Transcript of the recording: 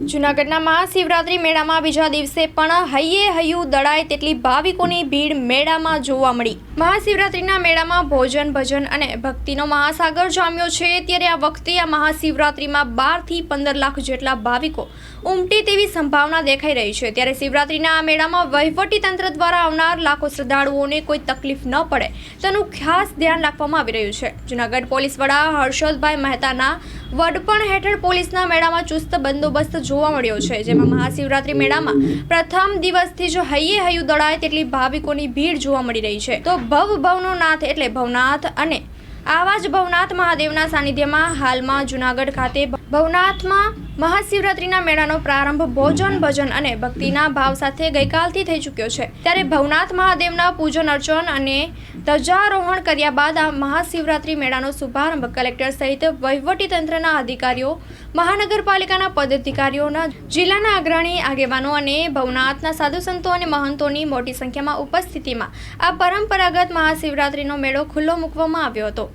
જૂનાગઢના મહાશિવરાત્રી મેળામાં બીજા દિવસે પણ હૈયે હૈયું દળાય તેટલી ભાવિકોની ભીડ મેળામાં જોવા મળી. મહાશિવરાત્રીના મેળામાં ભોજન, ભજન અને ભક્તિનો મહાસાગર જામ્યો છે. ત્યારે આ વખતે આ મહાશિવરાત્રીમાં બારથી પંદર લાખ જેટલા ભાવિકો ઉમટે તેવી સંભાવના દેખાઈ રહી છે. ત્યારે શિવરાત્રીના આ મેળામાં વહીવટી તંત્ર દ્વારા આવનાર લાખો શ્રદ્ધાળુઓને કોઈ તકલીફ ન પડે તેનું ખાસ ધ્યાન રાખવામાં આવી રહ્યું છે. જૂનાગઢ પોલીસ વડા હર્ષદભાઈ મહેતાના વડપણ હેઠળ પોલીસના મેળામાં ચુસ્ત બંદોબસ્ત જોવા મળ્યો છે, જેમાં મહાશિવરાત્રી મેળામાં પ્રથમ દિવસથી જ હૈયે હૈયું દળાય તેટલી ભાવિકોની ભીડ જોવા મળી રહી છે. તો ભવ ભવનો નાથ એટલે ભવનાથ અને આવા જ ભવનાથ મહાદેવના સાનિધ્યમાં હાલમાં જુનાગઢ ખાતે ભવનાથમાં મહાશિવરાત્રીના મેળાનો પ્રારંભ ભોજન, ભજન અને ભક્તિના ભાવ સાથે ગઈકાલથી થઈ ચૂક્યો છે. ત્યારે ભવનાથ મહાદેવના પૂજન અર્ચન અને ધ્વજારોહણ કર્યા બાદ આ મહાશિવરાત્રી મેળાનો શુભારંભ કલેક્ટર સહિત વહીવટી તંત્રના અધિકારીઓ, મહાનગરપાલિકાના પદાધિકારીઓના જિલ્લાના અગ્રણી આગેવાનો અને ભવનાથના સાધુ સંતો અને મહંતોની મોટી સંખ્યામાં ઉપસ્થિતિમાં આ પરંપરાગત મહાશિવરાત્રીનો મેળો ખુલ્લો મૂકવામાં આવ્યો હતો.